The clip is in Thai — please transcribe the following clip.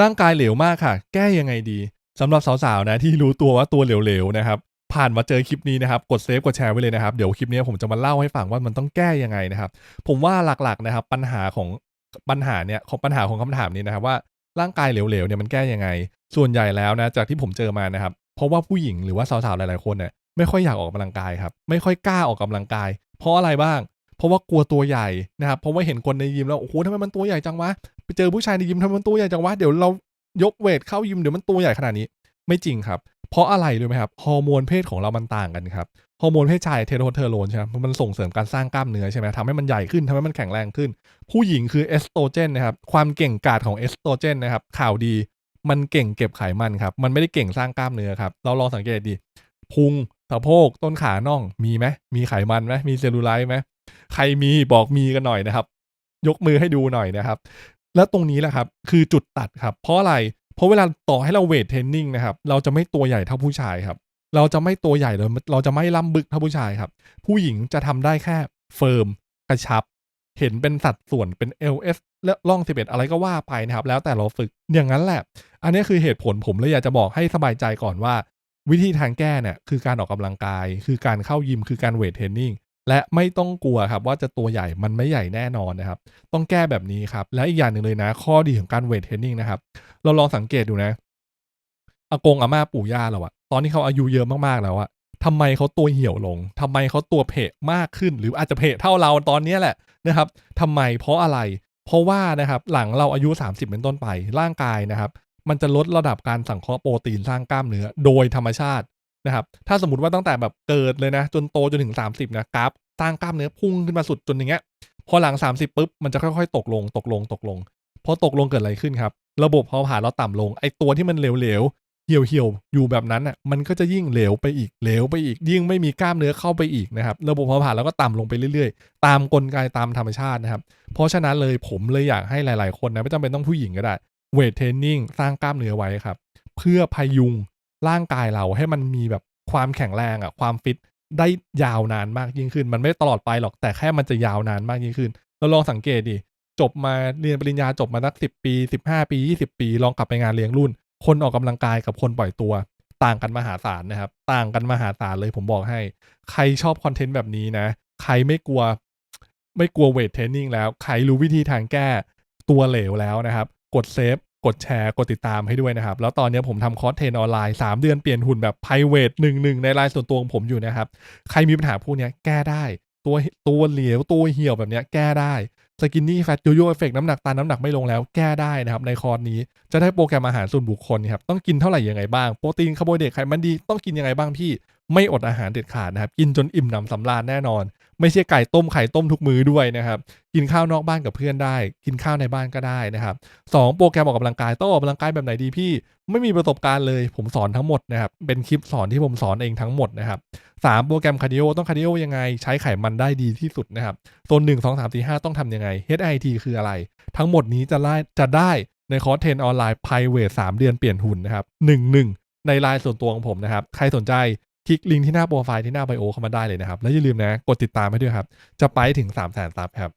ร่างกายเหลวมากค่ะ แก้ยังไงดีสำหรับสาวๆนะที่รู้ตัวว่าตัวเหลวๆนะครับผ่านมาเจอคลิปนี้นะครับ กดเซฟกดแชร์ไว้เลยนะครับ เดี๋ยวคลิปนี้ผมจะมาเล่าให้ฟังว่ามันต้องแก้ยังไงนะครับ ผมว่าหลักๆนะครับ ปัญหาของปัญหาเนี่ยของปัญหาของคำถามนี้นะครับว่าร่างกายเหลวๆเนี่ยมันแก้ยังไง ส่วนใหญ่แล้วนะจากที่ผมเจอมานะครับ เพราะว่าผู้หญิงหรือว่าสาวๆหลายๆคนเนี่ยไม่ค่อยอยากออกกำลังกายครับ ไม่ค่อยกล้าออกกำลังกาย เพราะอะไรบ้าง เพราะว่ากลัวตัวใหญ่นะครับเพราะว่าเห็นคนในยิมแล้วโอ้โหทำไมมันตัวใหญ่จังวะไปเจอผู้ชายในยิมทำไมมันตัวใหญ่จังวะเดี๋ยวเรายกเวทเข้ายิมเดี๋ยวมันตัวใหญ่ขนาดนี้ ไม่จริงครับ เพราะอะไรรู้ไหมครับฮอร์โมนเพศของเรามันต่างกันครับฮอร์โมนเพศชายเทโรเทอโรนใช่ไหมมันส่งเสริมการสร้างกล้ามเนื้อใช่ไหมทำให้มันใหญ่ขึ้นทำให้มันแข็งแรงขึ้น ผู้หญิงคือเอสโตรเจนนะครับความเก่งกาจของเอสโตรเจนนะครับข่าวดีมันเก่งเก็บไขมันครับ มันไม่ได้เก่งสร้างกล้ามเนื้อครับ เราลองสังเกตดี พุง สะโพก ต้นขาน่อง มีไหม มีไขมันไหมมีเซลลูไลท์ไหม ใครมีบอกมีกันหน่อยนะครับ ยกมือให้ดูหน่อยนะครับ แล้วตรงนี้แหละครับ คือจุดตัดครับ เพราะอะไร เพราะเวลาต่อให้เราเวทเทรนนิ่งนะครับ เราจะไม่ตัวใหญ่เท่าผู้ชายครับ เราจะไม่ตัวใหญ่เลยเราจะไม่ล่ำบึกเท่าผู้ชายครับ ผู้หญิงจะทำได้แค่เฟิร์มกระชับ เห็นเป็นสัดส่วนเป็น LS และล่อง 11 อะไรก็ว่าไปนะครับ แล้วแต่เราฝึกอย่างนั้นแหละ อันนี้คือเหตุผลผมเลยอยากจะบอกให้สบายใจก่อนว่าวิธีทางแก้เนี่ยคือการออกกำลังกาย คือการเข้ายิมคือการเวทเทรนนิ่ง และไม่ต้องกลัวครับว่าจะตัวใหญ่มันไม่ใหญ่แน่นอนนะครับ ต้องแก้แบบนี้ครับ และอีกอย่างหนึ่งเลยนะ ข้อดีของการเวทเทรนนิ่งนะครับ เราลองสังเกตดูนะอากงอาม่าปู่ย่าเราอะตอนที่เขาอายุเยอะมากๆแล้วอะทำไมเขาตัวเหี่ยวลงทำไมเขาตัวเพะมากขึ้น หรืออาจจะเพะเท่าเราตอนนี้แหละนะครับทำไมเพราะอะไร เพราะว่านะครับหลังเราอายุ 30 เป็นต้นไปร่างกายนะครับ มันจะลดระดับการสังเคราะห์โปรตีนสร้างกล้ามเนื้อ โดยธรรมชาติ นะครับ ถ้าสมมติว่าตั้งแต่แบบเกิดเลยนะ จนโตจนถึง 30นะกราฟสร้างกล้ามเนื้อพุ่งขึ้นมาสุดจนอย่างเงี้ย พอหลัง 30ปุ๊บมันจะค่อยๆ ตกลง ตกลง ตกลง พอตกลงเกิดอะไรขึ้นครับ ระบบเผาผลาญเราต่ำลง ไอตัวที่มันเหลวๆ เหี่ยวเหี่ยวๆอยู่แบบนั้นอะ มันก็จะยิ่งเหลวไปอีก เหลวไปอีก ยิ่งไม่มีกล้ามเนื้อเข้าไปอีกนะครับ ระบบเผาผลาญเราก็ต่ำลงไปเรื่อยๆ ตามกลไกตามธรรมชาตินะครับ เพราะฉะนั้นเลยผมเลยอยากให้หลายๆ คนนะไม่จำเป็นต้องผู้หญิงก็ได้ เวทเทรนนิ่งสร้างกล้ามเนื้อไว้ครับ เพื่อพยุง ร่างกายเราให้มันมีแบบความแข็งแรงอะความฟิตได้ยาวนานมากยิ่งขึ้น มันไม่ตลอดไปหรอกแต่แค่มันจะยาวนานมากยิ่งขึ้น เราลองสังเกตดิจบมาเรียนปริญญาจบมาสักสิบปีสิบห้าปียี่สิบปี ลองกลับไปงานเลี้ยงรุ่น คนออกกำลังกายกับคนปล่อยตัว ต่างกันมหาศาลนะครับ ต่างกันมหาศาลเลยผมบอกให้ ใครชอบคอนเทนต์แบบนี้นะ ใครไม่กลัว ไม่กลัวเวทเทรนนิ่งแล้ว ใครรู้วิธีทางแก้ตัวเหลวแล้วนะครับ กดเซฟ กดแชร์กดติดตามให้ด้วยนะครับ แล้วตอนนี้ผมทำคอร์สเทรนออนไลน์ 3 เดือนเปลี่ยนหุ่นแบบ p r i v a t หนึ่งหนึ่งในไลน์ส่วนตัวของผมอยู่นะครับ ใครมีปัญหาพวกนี้แก้ได้ ตัวตัวเหลวตัวเหี่ยวแบบนี้แก้ได้สกินนี่แฟตโยโย่เอฟเฟกน้ำหนักตาน้ำหนักไม่ลงแล้วแก้ได้นะครับ ในคอร์สนี้จะได้โปรแกรมอาหารส่วนบุคคลครับต้องกินเท่าไหร่ยังไงบ้างโปรตีนคาร์โบไฮเดรตไขมันดีต้องกินยังไงบ้างพี่ไม่อดอาหารเด็ดขาดนะครับ กินจนอิ่มหนำสำราญแน่นอน ไม่ใช่ไก่ต้มไข่ต้มทุกมื้อด้วยนะครับ กินข้าวนอกบ้านกับเพื่อนได้ กินข้าวในบ้านก็ได้นะครับสองโปรแกรมออกกำลังกายต้องออกกำลังกายแบบไหนดีพี่ ไม่มีประสบการณ์เลย ผมสอนทั้งหมดนะครับ เป็นคลิปสอนที่ผมสอนเองทั้งหมดนะครับสามโปรแกรมคาร์ดิโอต้องคาร์ดิโอยังไง ใช้ไขมันได้ดีที่สุดนะครับโซนหนึ่งสองสามสี่ห้าต้องทำยังไง HIT คืออะไร ทั้งหมดนี้จะได้จะได้ในคอร์สเทรนออนไลน์ private สามเดือนเปลี่ยนหุ่นนะครับหนึ่งหนึ่งในไลน์ส่วนตัวของผมนะครับ ใครสนใจ คลิกลิงก์ที่หน้าโปรไฟล์ที่หน้าไบโอเข้ามาได้เลยนะครับ แล้วอย่าลืมนะ กดติดตามให้ด้วยครับ จะไปถึง3ามแสนซับครับ